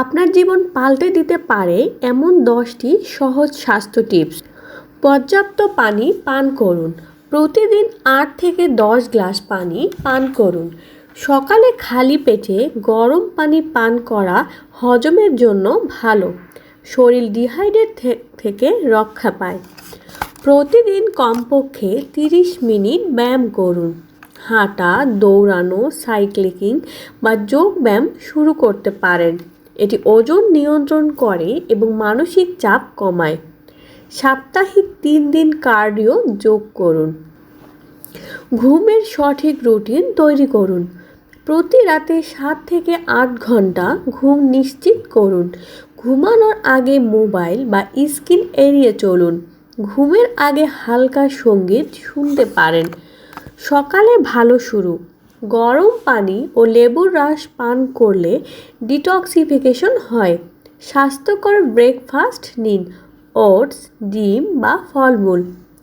আপনার জীবন পাল্টে দিতে পারে এমন দশটি সহজ স্বাস্থ্য টিপস। পর্যাপ্ত পানি পান করুন। প্রতিদিন আট থেকে দশ গ্লাস পানি পান করুন। সকালে খালি পেটে গরম পানি পান করা হজমের জন্য ভালো। শরীর ডিহাইড্রেট থেকে রক্ষা পায়। প্রতিদিন কমপক্ষে তিরিশ মিনিট ব্যায়াম করুন। হাঁটা, দৌড়ানো, সাইক্লিং বা যোগ ব্যায়াম শুরু করতে পারেন। এটি ওজন নিয়ন্ত্রণ করে এবং মানসিক চাপ কমায়। সাপ্তাহিক তিন দিন কার্ডিও যোগ করুন। ঘুমের সঠিক রুটিন তৈরি করুন। প্রতি রাতে সাত থেকে আট ঘণ্টা ঘুম নিশ্চিত করুন। ঘুমানোর আগে মোবাইল বা স্ক্রিন এড়িয়ে চলুন। ঘুমের আগে হালকা সংগীত শুনতে পারেন। সকালে ভালো শুরু। গরম পানি ও লেবুর রস পান করলে ডিটক্সিফিকেশন হয়। স্বাস্থ্যকর ব্রেকফাস্ট নিন, ওটস, ডিম বা ফলমূল।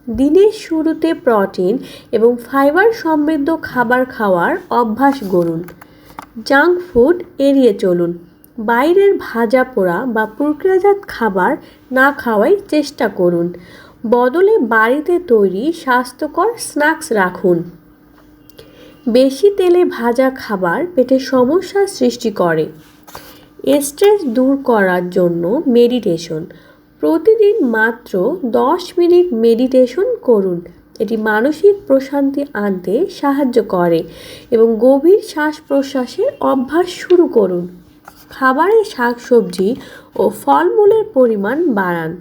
দিনের শুরুতে প্রোটিন এবং ফাইবার সমৃদ্ধ খাবার খাওয়ার অভ্যাস গড়ুন। জাঙ্ক ফুড এড়িয়ে চলুন। বাইরের ভাজা পোড়া বা প্রক্রিয়াজাত খাবার না খাওয়াই চেষ্টা করুন। বদলে বাড়িতে তৈরি স্বাস্থ্যকর স্ন্যাক্স রাখুন। বেশি তেলে ভাজা খাবার পেটে সমস্যার সৃষ্টি করে। স্ট্রেস দূর করার জন্য মেডিটেশন। প্রতিদিন মাত্র দশ মিনিট মেডিটেশন করুন। এটি মানসিক প্রশান্তি আনতে সাহায্য করে এবং গভীর শ্বাস প্রশ্বাসের অভ্যাস শুরু করুন। খাবারে শাকসবজি ও ফলমূলের পরিমাণ বাড়ান।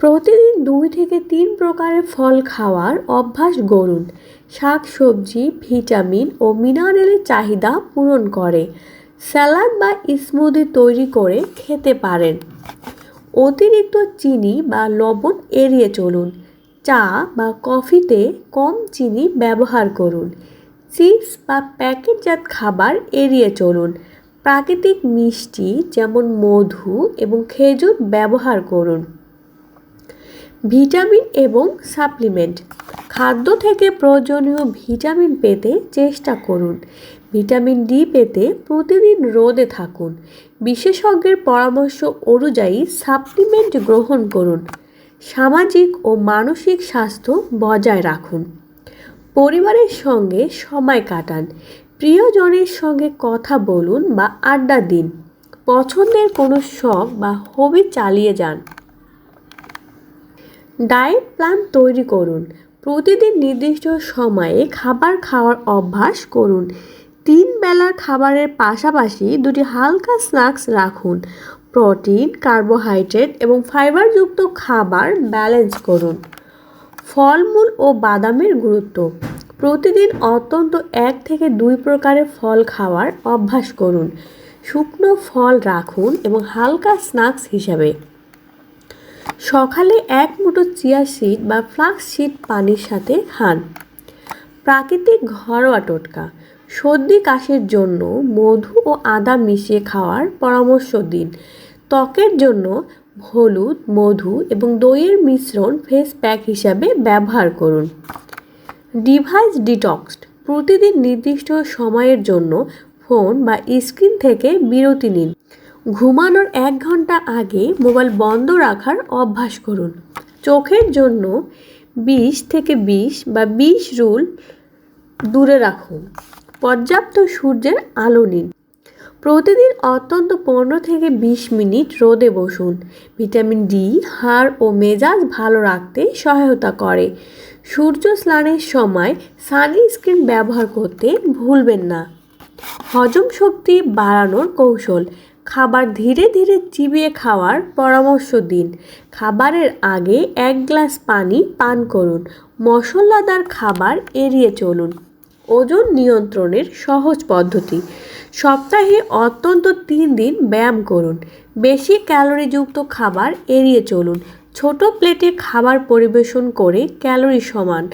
প্রতিদিন দুই থেকে তিন প্রকারের ফল খাওয়ার অভ্যাস গড়ুন। শাক সবজি ভিটামিন ও মিনারেলের চাহিদা পূরণ করে। স্যালাড বা স্মুদি তৈরি করে খেতে পারেন। অতিরিক্ত চিনি বা লবণ এড়িয়ে চলুন। চা বা কফিতে কম চিনি ব্যবহার করুন। চিপস বা প্যাকেটজাত খাবার এড়িয়ে চলুন। প্রাকৃতিক মিষ্টি যেমন মধু এবং খেজুর ব্যবহার করুন। ভিটামিন এবং সাপ্লিমেন্ট। খাদ্য থেকে প্রয়োজনীয় ভিটামিন পেতে চেষ্টা করুন। ভিটামিন ডি পেতে প্রতিদিন রোদে থাকুন। বিশেষজ্ঞের পরামর্শ অনুযায়ী সাপ্লিমেন্ট গ্রহণ করুন। সামাজিক ও মানসিক স্বাস্থ্য বজায় রাখুন। পরিবারের সঙ্গে সময় কাটান। প্রিয়জনের সঙ্গে কথা বলুন বা আড্ডা দিন। পছন্দের কোনো শখ বা হবি চালিয়ে যান। ডায়েট প্ল্যান তৈরি করুন। প্রতিদিন নির্দিষ্ট সময়ে খাবার খাওয়ার অভ্যাস করুন। তিন বেলার খাবারের পাশাপাশি দুটি হালকা স্ন্যাক্স রাখুন। প্রোটিন, কার্বোহাইড্রেট এবং ফাইবারযুক্ত খাবার ব্যালেন্স করুন। ফলমূল ও বাদামের গুরুত্ব। প্রতিদিন অত্যন্ত এক থেকে দুই প্রকারের ফল খাওয়ার অভ্যাস করুন। শুকনো ফল রাখুন এবং হালকা স্ন্যাক্স হিসাবে। সকালে এক মুঠো চিয়া সিড বা ফ্লাক্স সিড পানির সাথে খান। প্রাকৃতিক ঘরোয়া টোটকা, সর্দি কাশির জন্য মধু ও আদা মিশিয়ে খাওয়ার পরামর্শ দিন। ত্বকের জন্য হলুদ, মধু এবং দইয়ের মিশ্রণ ফেস প্যাক হিসাবে ব্যবহার করুন। ডিভাইস ডিটক্স প্রতিদিন নির্দিষ্ট সময়ের জন্য ফোন বা স্ক্রিন থেকে বিরতি নিন। ঘুমানোর এক ঘণ্টা আগে মোবাইল বন্ধ রাখার অভ্যাস করুন। চোখের জন্য বিশ থেকে বিশ বা বিশ রুল দূরে রাখুন। পর্যাপ্ত সূর্যের আলো নিন। প্রতিদিন অত্যন্ত পনেরো থেকে বিশ মিনিট রোদে বসুন। ভিটামিন ডি, হাড় ও মেজাজ ভালো রাখতে সহায়তা করে। সূর্য স্নানের সময় সানস্ক্রিন ব্যবহার করতে ভুলবেন না। হজম শক্তি বাড়ানোর কৌশল। খাবার ধীরে ধীরে চিবিয়ে খাওয়ার পরামর্শ দিন। খাবারের আগে এক গ্লাস পানি পান করুন। মশলাদার খাবার এড়িয়ে চলুন। ওজন নিয়ন্ত্রণের সহজ পদ্ধতি। সপ্তাহে অত্যন্ত তিন দিন ব্যায়াম করুন। বেশি ক্যালোরিযুক্ত খাবার এড়িয়ে চলুন। ছোট প্লেটে খাবার পরিবেশন করে ক্যালোরি সমান।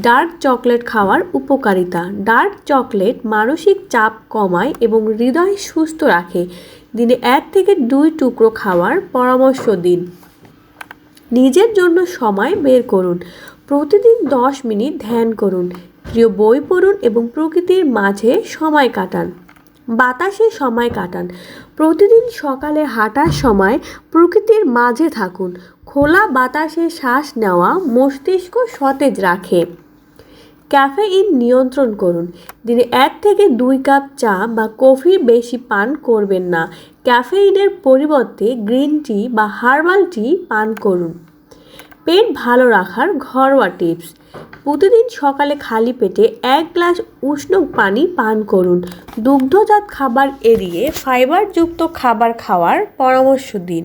ডার্ক চকলেট খাওয়ার উপকারিতা। ডার্ক চকলেট মানসিক চাপ কমায় এবং হৃদয় সুস্থ রাখে। দিনে এক থেকে দুই টুকরো খাওয়ার পরামর্শ দিন। নিজের জন্য সময় বের করুন। প্রতিদিন দশ মিনিট ধ্যান করুন। প্রিয় বই পড়ুন এবং প্রকৃতির মাঝে সময় কাটান। বাতাসে সময় কাটান। প্রতিদিন সকালে হাঁটার সময় প্রকৃতির মাঝে থাকুন। খোলা বাতাসে শ্বাস নেওয়া মস্তিষ্ক সতেজ রাখে। ক্যাফেইন নিয়ন্ত্রণ করুন। দিনে এক থেকে দুই কাপ চা বা কফি বেশি পান করবেন না। ক্যাফেইনের পরিবর্তে গ্রিন টি বা হার্বাল টি পান করুন। পেট ভালো রাখার ঘরোয়া টিপস। প্রতিদিন সকালে খালি পেটে এক গ্লাস উষ্ণ পানি পান করুন। দুগ্ধজাত খাবার এড়িয়ে ফাইবারযুক্ত খাবার খাওয়ার পরামর্শ দিন।